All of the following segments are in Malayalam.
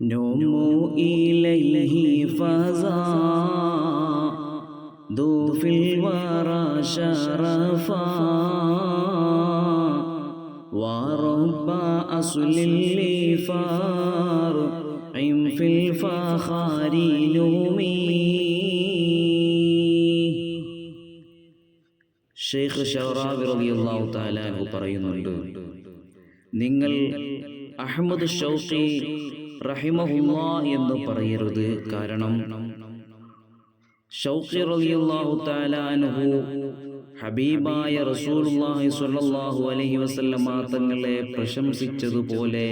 نوموا إليه فزا ذو في الورى شرفا ورب أصل اللفار عم في الفخار نومي ഷെയ്ഖ് ഷഹറാബി റളിയല്ലാഹു തആല അൻഹു പറയുന്നുണ്ട് നിങ്ങൾ അഹമ്മദ് ഷൗഖി എന്ന് പറയരുത്. കാരണം ഷൗഖി റളിയല്ലാഹു തആല അൻഹു ഹബീബായ റസൂലുള്ളാഹി സ്വല്ലല്ലാഹു അലൈഹി തങ്ങളെ പ്രശംസിച്ചതുപോലെ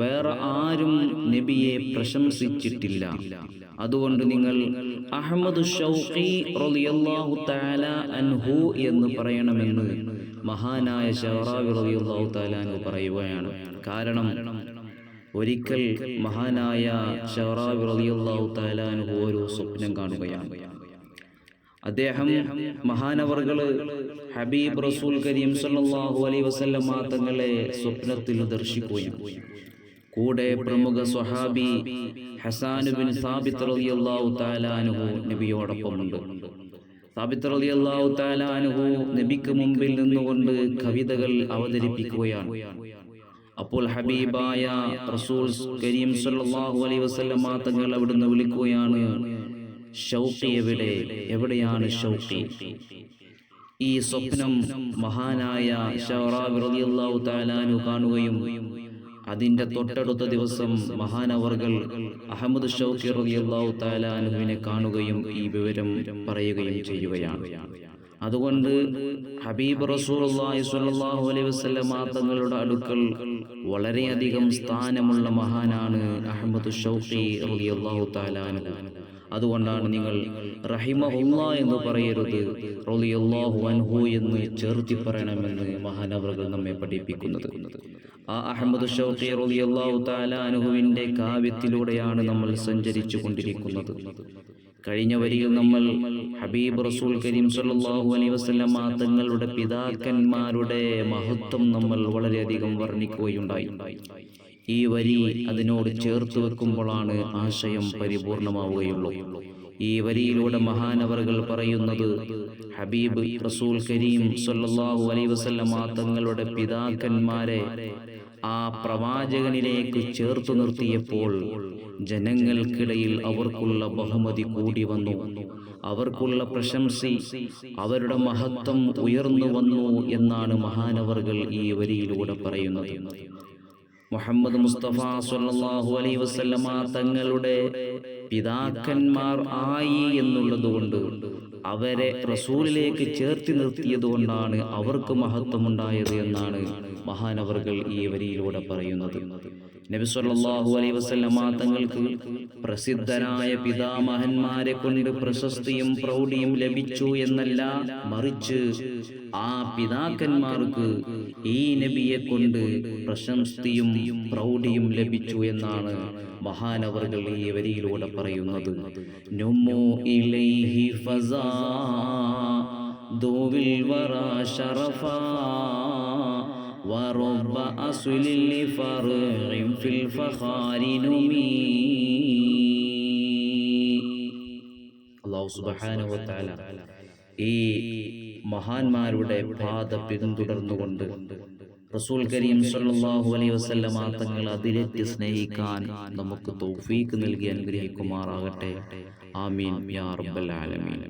വേറെ ആരും നബിയെ പ്രശംസിച്ചിട്ടില്ല. അതുകൊണ്ട് നിങ്ങൾ അഹമ്മദ് ഷൗഖി റളിയല്ലാഹു തആല അൻഹു എന്ന് പറയണമെന്ന് മഹാനായ ഷഹറാബി റളിയല്ലാഹു തആല പറയുകയാണ്. കാരണം ഒരിക്കൽ മഹാനായ റളിയല്ലാഹു ഒരു സ്വപ്നം കാണുകയാണ്. അദ്ദേഹം മഹാനവർകൾ ഹബീബ് റസൂൽ കരീം സല്ലല്ലാഹു അലൈഹി വസ്ല്ല തങ്ങളെ സ്വപ്നത്തിൽ ദർശിക്കുകയാണ് കൂടെ പ്രമുഖ സ്വഹാബി ഹസാനുബിൻ സാബിത് സാബിത്ത് റളിയല്ലാഹു തആല നബിയോടൊപ്പം നബിയോടൊപ്പമുണ്ട്. സാബിത്ത് റളിയല്ലാഹു തആല അൻഹു നബിക്ക് മുമ്പിൽ നിന്നുകൊണ്ട് കവിതകൾ അവതരിപ്പിക്കുകയാണ്. അപ്പോൾ ഹബീബായ റസൂൽ കരീം സല്ലല്ലാഹു അലൈഹി വസല്ലമ തങ്ങൾ അവിടുന്ന് വിളിക്കുകയാണ് ഷൗഖി എവിടെ? എവിടെയാണ് ഷൗഖി? ഈ സ്വപ്നം മഹാനായ റളിയല്ലാഹു തആലാനു കാണുകയും അതിന്റെ തൊട്ടടുത്ത ദിവസം മഹാനവർകൾ അഹമ്മദ് ഷൗഖി റളിയല്ലാഹു തആലാനുവിനെ കാണുകയും ഈ വിവരം പറയുകയും ചെയ്യുകയാണ്. അതുകൊണ്ട് ഹബീബ് സ്വല്ലല്ലാഹു അലൈഹി തങ്ങളുടെ അടുക്കൽ വളരെയധികം സ്ഥാനമുള്ള മഹാനാണ് അഹമ്മദ് ഷൗഖി റളിയല്ലാഹു അതുകൊണ്ടാണ് നിങ്ങൾ എന്ന് പറയരുത് റളിയല്ലാഹു അൻഹു എന്ന് ചേർത്തി പറയണമെന്ന് മഹാനവറുകൾ നമ്മെ പഠിപ്പിക്കുന്നത്. ആ അഹമ്മദ് ഷൗഖി റളിയല്ലാഹു തആല അൻഹുവിന്റെ കാവ്യത്തിലൂടെയാണ് നമ്മൾ സഞ്ചരിച്ചു കൊണ്ടിരിക്കുന്നത്. കഴിഞ്ഞ വരിയിൽ നമ്മൾ ഹബീബ് റസൂൽ കരീം സല്ലാഹു അലൈ വസ്ലം തങ്ങളുടെ പിതാക്കന്മാരുടെ മഹത്വം നമ്മൾ വളരെയധികം വർണിക്കുകയുണ്ടായി. ഈ വരി അതിനോട് ചേർത്ത് വെക്കുമ്പോഴാണ് ആശയം പരിപൂർണമാവുകയുള്ളൂ. ഈ വരിയിലൂടെ മഹാനവറുകൾ പറയുന്നത് ഹബീബ് റസൂൽ കരീം സല്ലാഹു അലൈഹി വസല്ലം തങ്ങളുടെ പിതാക്കന്മാരെ ആ പ്രവാചകനിലേക്ക് ചേർത്തു നിർത്തിയപ്പോൾ ജനങ്ങൾക്കിടയിൽ അവർക്കുള്ള ബഹുമതി കൂടി വന്നു. അവർക്കുള്ള പ്രശംസി അവരുടെ മഹത്വം ഉയർന്നു വന്നു എന്നാണ് മഹാനവറുകൾ ഈ വരിയിലൂടെ പറയുന്നത്. മുഹമ്മദ് മുസ്തഫ സല്ലല്ലാഹു അലൈ വസല്ലമ തങ്ങളുടെ പിതാക്കന്മാർ ആയി എന്നുള്ളതുകൊണ്ട് അവരെ റസൂലിലേക്ക് ചേർത്തി നിർത്തിയത് കൊണ്ടാണ് അവർക്ക് മഹത്വമുണ്ടായത് എന്നാണ് മഹാനവർകൾ ഈ വരിയിലൂടെ പറയുന്നത്. നബി അലൈ അലൈഹി വസല്ലമ തങ്ങൾക്ക് പ്രസിദ്ധനായ പിതാമഹന്മാരെ കൊണ്ട് പ്രശസ്തിയും പ്രൗഢിയും ലഭിച്ചു എന്നല്ല മറിച്ച് ആ പിതാക്കന്മാർക്ക് ഈ നബിയെ കൊണ്ട് പ്രശസ്തിയും പ്രൗഢിയും ലഭിച്ചു എന്നാണ് മഹാനവർകൾ ഈ വരിയിലൂടെ പറയുന്നത്. നുമോ ഇലൈഹി ഫസാ ദോവിൽ വറാ ഷറഫാ ورب أصل لفرع في الفخار نمي അള്ളാഹു സുബ്ഹാനഹു വതആല ഈ മഹാന്മാരുടെ പാത പിന്തുടർന്നുകൊണ്ട് റസൂൽ കരീം സല്ലല്ലാഹു അലൈഹി വസല്ലമ തങ്ങൾ അതിലെത്തി സ്നേഹിക്കാൻ നമുക്ക് തൗഫീക്ക് നൽകി അനുഗ്രഹിക്കുമാറാകട്ടെ ആമീൻ യാ റബ്ബൽ ആലമീൻ